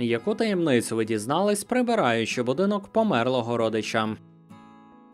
Яку таємницю ви дізнались, прибираючи будинок померлого родича?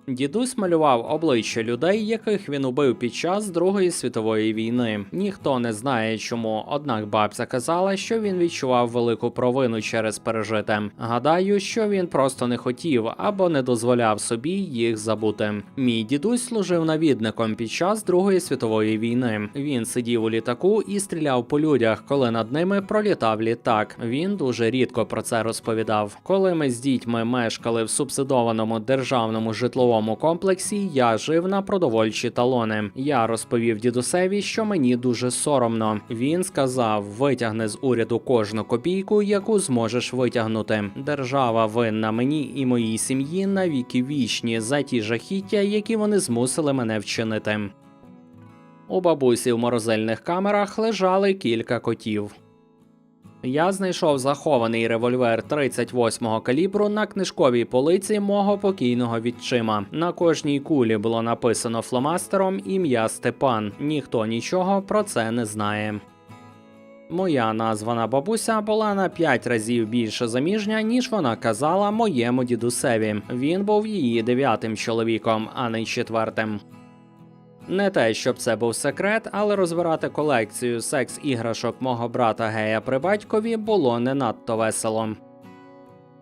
Дідусь малював обличчя людей, яких він убив під час Другої світової війни. Ніхто не знає чому, однак бабця казала, що він відчував велику провину через пережите. Гадаю, що він просто не хотів або не дозволяв собі їх забути. Мій дідусь служив навідником під час Другої світової війни. Він сидів у літаку і стріляв по людях, коли над ними пролітав літак. Він дуже рідко про це розповідав. Коли ми з дітьми мешкали в субсидованому державному житловому комплексі, я жив на продовольчі талони. Я розповів дідусеві, що мені дуже соромно. Він сказав: витягни з уряду кожну копійку, яку зможеш витягнути. Держава винна мені і моїй сім'ї на віки вічні за ті жахіття, які вони змусили мене вчинити. У бабусі в морозильних камерах лежали кілька котів. Я знайшов захований револьвер 38-го калібру на книжковій полиці мого покійного відчима. На кожній кулі було написано фломастером ім'я Степан. Ніхто нічого про це не знає. Моя названа бабуся була на 5 разів більше заміжня, ніж вона казала моєму дідусеві. Він був її дев'ятим чоловіком, а не четвертим. Не те, щоб це був секрет, але розбирати колекцію секс-іграшок мого брата гея при батькові було не надто весело.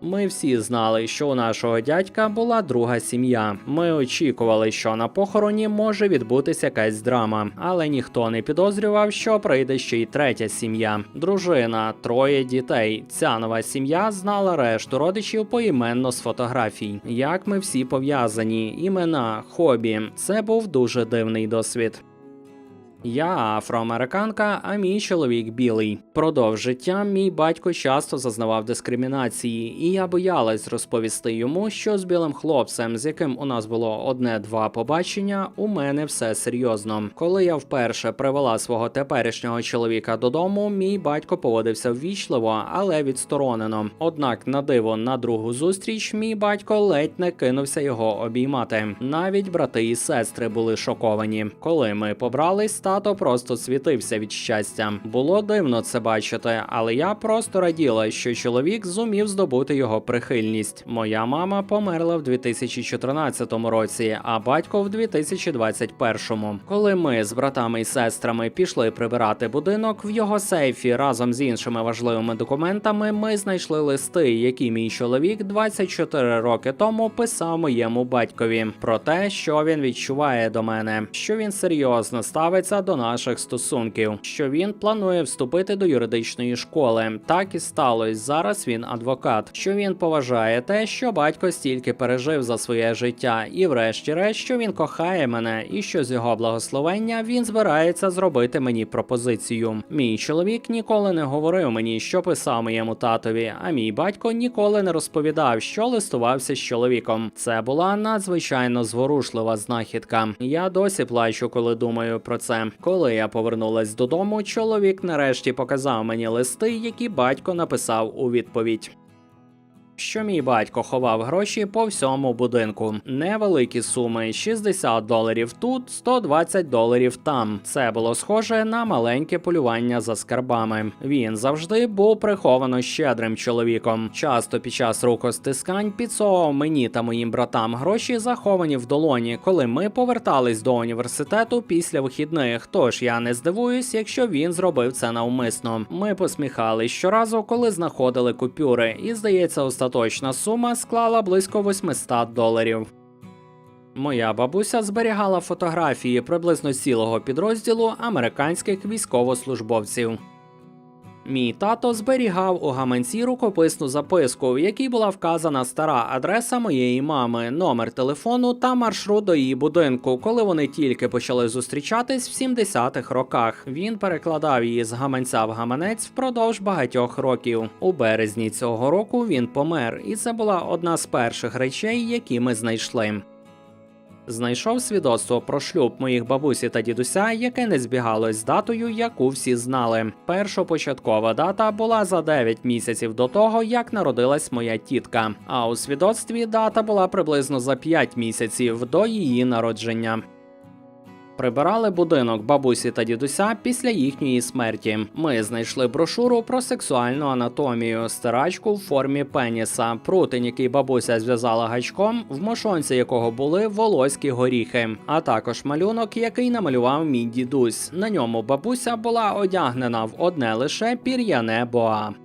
Ми всі знали, що у нашого дядька була друга сім'я. Ми очікували, що на похороні може відбутися якась драма, але ніхто не підозрював, що прийде ще й третя сім'я. Дружина, троє дітей. Ця нова сім'я знала решту родичів поіменно з фотографій. Як ми всі пов'язані, імена, хобі. Це був дуже дивний досвід. Я афроамериканка, а мій чоловік білий. Продовж життя мій батько часто зазнавав дискримінації, і я боялась розповісти йому, що з білим хлопцем, з яким у нас було одне-два побачення, у мене все серйозно. Коли я вперше привела свого теперішнього чоловіка додому, мій батько поводився ввічливо, але відсторонено. Однак, на диво, на другу зустріч, мій батько ледь не кинувся його обіймати. Навіть брати і сестри були шоковані. Коли ми побрались, тато просто світився від щастя. Було дивно це бачити, але я просто раділа, що чоловік зумів здобути його прихильність. Моя мама померла в 2014 році, а батько в 2021. Коли ми з братами і сестрами пішли прибирати будинок, в його сейфі разом з іншими важливими документами ми знайшли листи, які мій чоловік 24 роки тому писав моєму батькові про те, що він відчуває до мене, що він серйозно ставиться до наших стосунків, що він планує вступити до юридичної школи. Так і сталося. Зараз він адвокат. Що він поважає те, що батько стільки пережив за своє життя, і, врешті-решт, що він кохає мене, і що з його благословення він збирається зробити мені пропозицію. Мій чоловік ніколи не говорив мені, що писав моєму татові, а мій батько ніколи не розповідав, що листувався з чоловіком. Це була надзвичайно зворушлива знахідка. Я досі плачу, коли думаю про це. Коли я повернулась додому, чоловік нарешті показав мені листи, які батько написав у відповідь. Що мій батько ховав гроші по всьому будинку. Невеликі суми 60 доларів тут, 120 доларів там. Це було схоже на маленьке полювання за скарбами. Він завжди був приховано щедрим чоловіком. Часто під час рукостискань підсовував мені та моїм братам гроші, заховані в долоні, коли ми повертались до університету після вихідних. Тож я не здивуюсь, якщо він зробив це навмисно. Ми посміхались щоразу, коли знаходили купюри, і здається, остаточна сума склала близько 800 доларів. Моя бабуся зберігала фотографії приблизно цілого підрозділу американських військовослужбовців. Мій тато зберігав у гаманці рукописну записку, в якій була вказана стара адреса моєї мами, номер телефону та маршрут до її будинку, коли вони тільки почали зустрічатись в 70-х роках. Він перекладав її з гаманця в гаманець впродовж багатьох років. У березні цього року він помер, і це була одна з перших речей, які ми знайшли. Знайшов свідоцтво про шлюб моїх бабусі та дідуся, яке не збігалось з датою, яку всі знали. Першопочаткова дата була за 9 місяців до того, як народилась моя тітка. А у свідоцтві дата була приблизно за 5 місяців до її народження. Прибирали будинок бабусі та дідуся після їхньої смерті. Ми знайшли брошуру про сексуальну анатомію, стирачку в формі пеніса, прутень, який бабуся зв'язала гачком, в мошонці якого були волоські горіхи, а також малюнок, який намалював мій дідусь. На ньому бабуся була одягнена в одне лише пір'яне боа.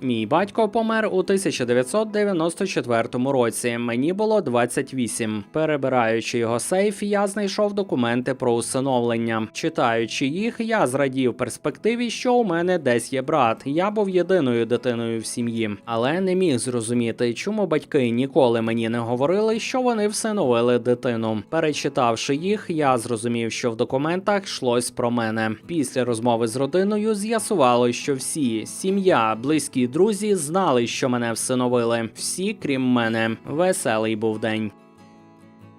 Мій батько помер у 1994 році. Мені було 28. Перебираючи його сейф, я знайшов документи про усиновлення. Читаючи їх, я зрадів перспективі, що у мене десь є брат. Я був єдиною дитиною в сім'ї, але не міг зрозуміти, чому батьки ніколи мені не говорили, що вони всиновили дитину. Перечитавши їх, я зрозумів, що в документах йшлось про мене. Після розмови з родиною з'ясувало, що всі сім'я, близькі друзі знали, що мене всиновили. Всі, крім мене. Веселий був день.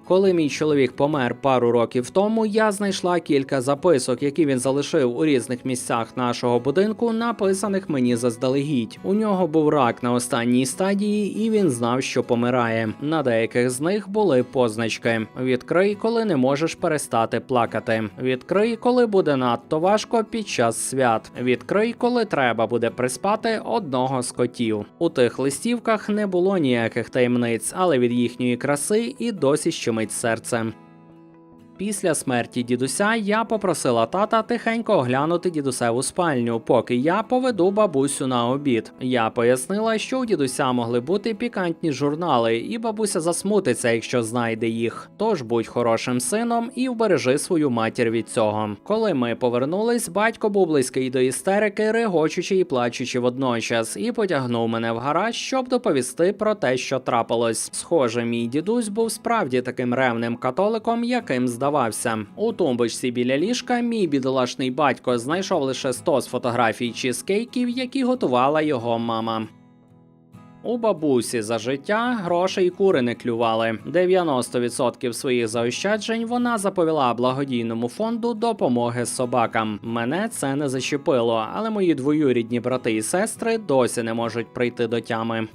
Коли мій чоловік помер пару років тому, я знайшла кілька записок, які він залишив у різних місцях нашого будинку, написаних мені заздалегідь. У нього був рак на останній стадії, і він знав, що помирає. На деяких з них були позначки: відкрий, коли не можеш перестати плакати. Відкрий, коли буде надто важко під час свят. Відкрий, коли треба буде приспати одного з котів. У тих листівках не було ніяких таємниць, але від їхньої краси і досі щемить серце. Після смерті дідуся я попросила тата тихенько оглянути дідусеву спальню, поки я поведу бабусю на обід. Я пояснила, що у дідуся могли бути пікантні журнали, і бабуся засмутиться, якщо знайде їх. Тож будь хорошим сином і вбережи свою матір від цього. Коли ми повернулись, батько був близький до істерики, регочучи і плачучи водночас, і потягнув мене в гараж, щоб доповісти про те, що трапилось. Схоже, мій дідусь був справді таким ревним католиком, яким здавався. У тумбочці біля ліжка мій бідолашний батько знайшов лише 100 з фотографій чізкейків, які готувала його мама. У бабусі за життя грошей і кури не клювали. 90% своїх заощаджень вона заповіла благодійному фонду допомоги собакам. Мене це не зачепило, але мої двоюрідні брати і сестри досі не можуть прийти до тями.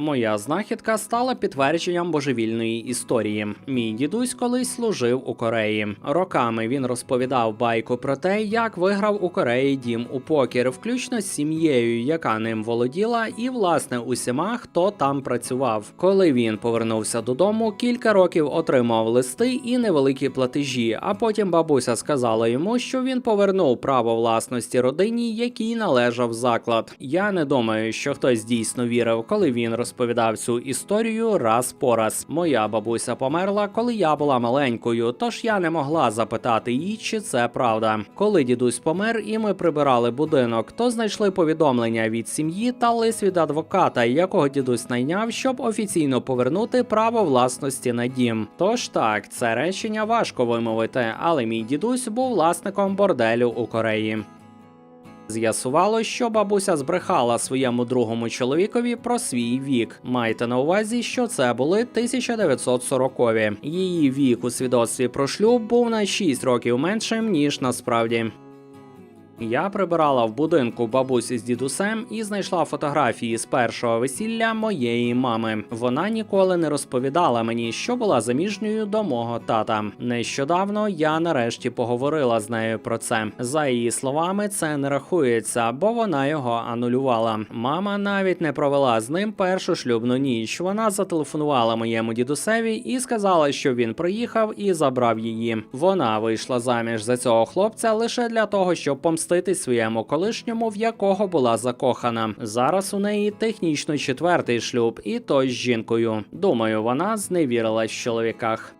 Моя знахідка стала підтвердженням божевільної історії. Мій дідусь колись служив у Кореї. Роками він розповідав байку про те, як виграв у Кореї дім у покер, включно з сім'єю, яка ним володіла, і власне усіма, хто там працював. Коли він повернувся додому, кілька років отримав листи і невеликі платежі. А потім бабуся сказала йому, що він повернув право власності родині, якій належав заклад. Я не думаю, що хтось дійсно вірив, коли він розповідав цю історію раз по раз. Моя бабуся померла, коли я була маленькою, тож я не могла запитати її, чи це правда. Коли дідусь помер і ми прибирали будинок, то знайшли повідомлення від сім'ї та лист від адвоката, якого дідусь найняв, щоб офіційно повернути право власності на дім. Тож так, це речення важко вимовити, але мій дідусь був власником борделю у Кореї. З'ясувало, що бабуся збрехала своєму другому чоловікові про свій вік. Майте на увазі, що це були 1940-ві. Її вік у свідоцтві про шлюб був на 6 років меншим ніж насправді. Я прибирала в будинку бабусі з дідусем і знайшла фотографії з першого весілля моєї мами. Вона ніколи не розповідала мені, що була заміжньою до мого тата. Нещодавно я нарешті поговорила з нею про це. За її словами, це не рахується, бо вона його анулювала. Мама навіть не провела з ним першу шлюбну ніч. Вона зателефонувала моєму дідусеві і сказала, що він приїхав і забрав її. Вона вийшла заміж за цього хлопця лише для того, щоб помстити своєму колишньому, в якого була закохана. Зараз у неї технічно четвертий шлюб, і той з жінкою. Думаю, вона зневірилась в чоловіках.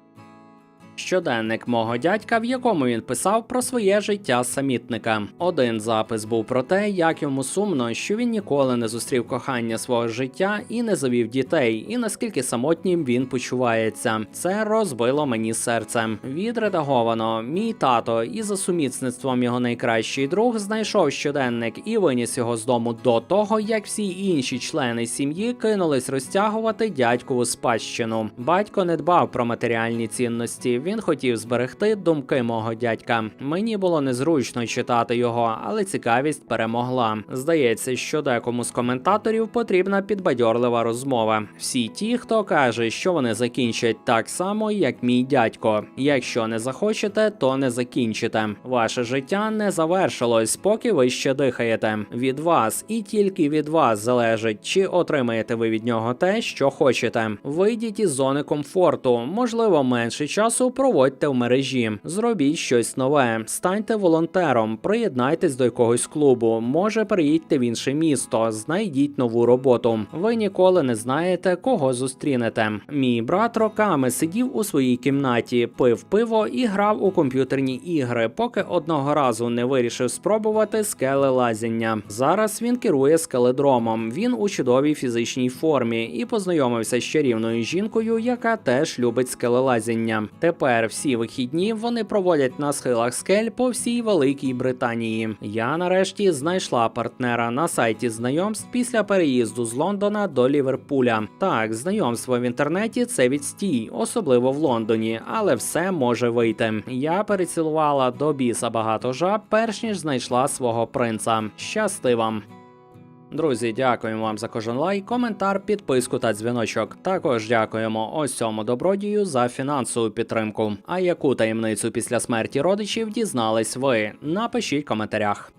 Щоденник мого дядька, в якому він писав про своє життя самітника. Один запис був про те, як йому сумно, що він ніколи не зустрів кохання свого життя і не завів дітей, і наскільки самотнім він почувається. Це розбило мені серце. Відредаговано, мій тато і за сумісництвом його найкращий друг знайшов щоденник і виніс його з дому до того, як всі інші члени сім'ї кинулись розтягувати дядькову спадщину. Батько не дбав про матеріальні цінності. Він хотів зберегти думки мого дядька. Мені було незручно читати його, але цікавість перемогла. Здається, що декому з коментаторів потрібна підбадьорлива розмова. Всі ті, хто каже, що вони закінчать так само, як мій дядько. Якщо не захочете, то не закінчите. Ваше життя не завершилось, поки ви ще дихаєте. Від вас і тільки від вас залежить, чи отримаєте ви від нього те, що хочете. Вийдіть із зони комфорту, можливо, менше часу проводьте в мережі. Зробіть щось нове, станьте волонтером, приєднайтесь до якогось клубу. Може, переїдьте в інше місто, знайдіть нову роботу. Ви ніколи не знаєте, кого зустрінете. Мій брат роками сидів у своїй кімнаті, пив пиво і грав у комп'ютерні ігри, поки одного разу не вирішив спробувати скелелазіння. Зараз він керує скеледромом. Він у чудовій фізичній формі і познайомився з чарівною жінкою, яка теж любить скелелазіння. Тепер всі вихідні вони проводять на схилах скель по всій Великій Британії. Я нарешті знайшла партнера на сайті знайомств після переїзду з Лондона до Ліверпуля. Так, знайомство в інтернеті це відстій, особливо в Лондоні, але все може вийти. Я перецілувала до біса багато жаб, перш ніж знайшла свого принца. Щасти вам! Друзі, дякуємо вам за кожен лайк, коментар, підписку та дзвіночок. Також дякуємо ось цьому добродію за фінансову підтримку. А яку таємницю після смерті родичів дізнались ви? Напишіть в коментарях.